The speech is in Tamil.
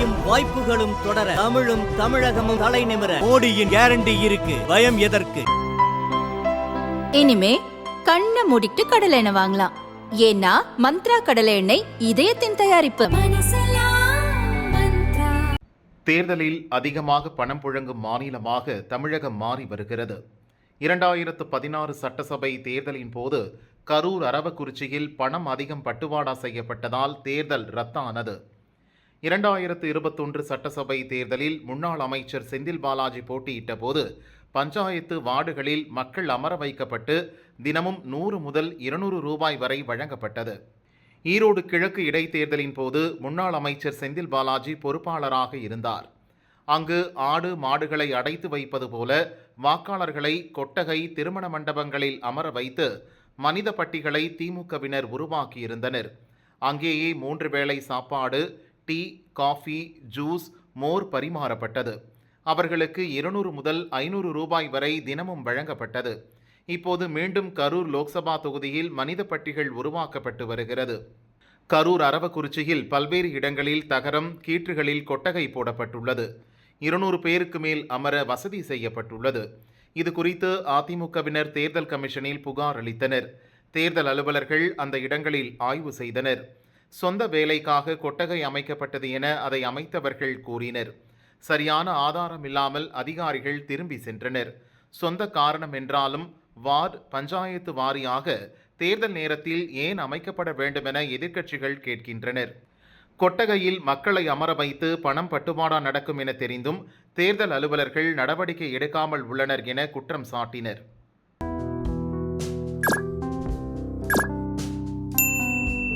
வளர்ச்சியும் வாய்ப்புகளும் தொடர தமிழும் தமிழகமும் தலை நிமிர. மோடியின் கேரண்டி இருக்கு. பயம் எதற்கு? இனிமே கண்ணை மூடிட்டு கடலை எண்ணெய் வாங்கலாம். ஏன்னா மந்த்ரா கடலை எண்ணெய் இதயத்தின் தயாரிப்பு. தேர்தலில் அதிகமாக பணம் புழங்கும் மாநிலமாக தமிழகம் மாறி வருகிறது. இரண்டாயிரத்து பதினாறு சட்டசபை தேர்தலின் போது கரூர் அரவக்குறிச்சியில் பணம் அதிகம் பட்டுவாடா செய்யப்பட்டதால் தேர்தல் ரத்தானது. இரண்டாயிரத்து இருபத்தொன்று சட்டசபை தேர்தலில் முன்னாள் அமைச்சர் செந்தில் பாலாஜி போட்டியிட்ட போது பஞ்சாயத்து வார்டுகளில் மக்கள் அமர வைக்கப்பட்டு தினமும் நூறு முதல் இருநூறு ரூபாய் வரை வழங்கப்பட்டது. ஈரோடு கிழக்கு இடைத்தேர்தலின் போது முன்னாள் அமைச்சர் செந்தில் பாலாஜி பொறுப்பாளராக இருந்தார். அங்கு ஆடு மாடுகளை அடைத்து வைப்பது போல வாக்காளர்களை கொட்டகை திருமண மண்டபங்களில் அமர வைத்து மனித பட்டிகளை திமுகவினர் உருவாக்கியிருந்தனர். அங்கேயே மூன்று வேளை சாப்பாடு டீ காஃபி ஜூஸ் மோர் பரிமாறப்பட்டது. அவர்களுக்கு இருநூறு முதல் ஐநூறு ரூபாய் வரை தினமும் வழங்கப்பட்டது. இப்போது மீண்டும் கரூர் லோக்சபா தொகுதியில் மனித பட்டிகள் உருவாக்கப்பட்டு வருகிறது. கரூர் அரவக்குறிச்சியில் பல்வேறு இடங்களில் தகரம் கீற்றுகளில் கொட்டகை போடப்பட்டுள்ளது. இருநூறு பேருக்கு மேல் அமர வசதி செய்யப்பட்டுள்ளது. இது குறித்து அதிமுகவினர் தேர்தல் கமிஷனில் புகார் அளித்தனர். தேர்தல் அலுவலர்கள் அந்த இடங்களில் ஆய்வு செய்தனர். சொந்த வேலைக்காக கொட்டகை அமைக்கப்பட்டது என அதை அமைத்தவர்கள் கூறினர். சரியான ஆதாரம் இல்லாமல் அதிகாரிகள் திரும்பி சென்றனர். சொந்த காரணம் என்றாலும் வார்டு பஞ்சாயத்து வாரியாக தேர்தல் நேரத்தில் ஏன் அமைக்கப்பட வேண்டுமென எதிர்க்கட்சிகள் கேட்கின்றனர். கொட்டகையில் மக்களை அமர வைத்து பணம் பட்டுவாடா நடக்கும் என தெரிந்தும் தேர்தல் அலுவலர்கள் நடவடிக்கை எடுக்காமல் உள்ளனர் என குற்றம் சாட்டினர்.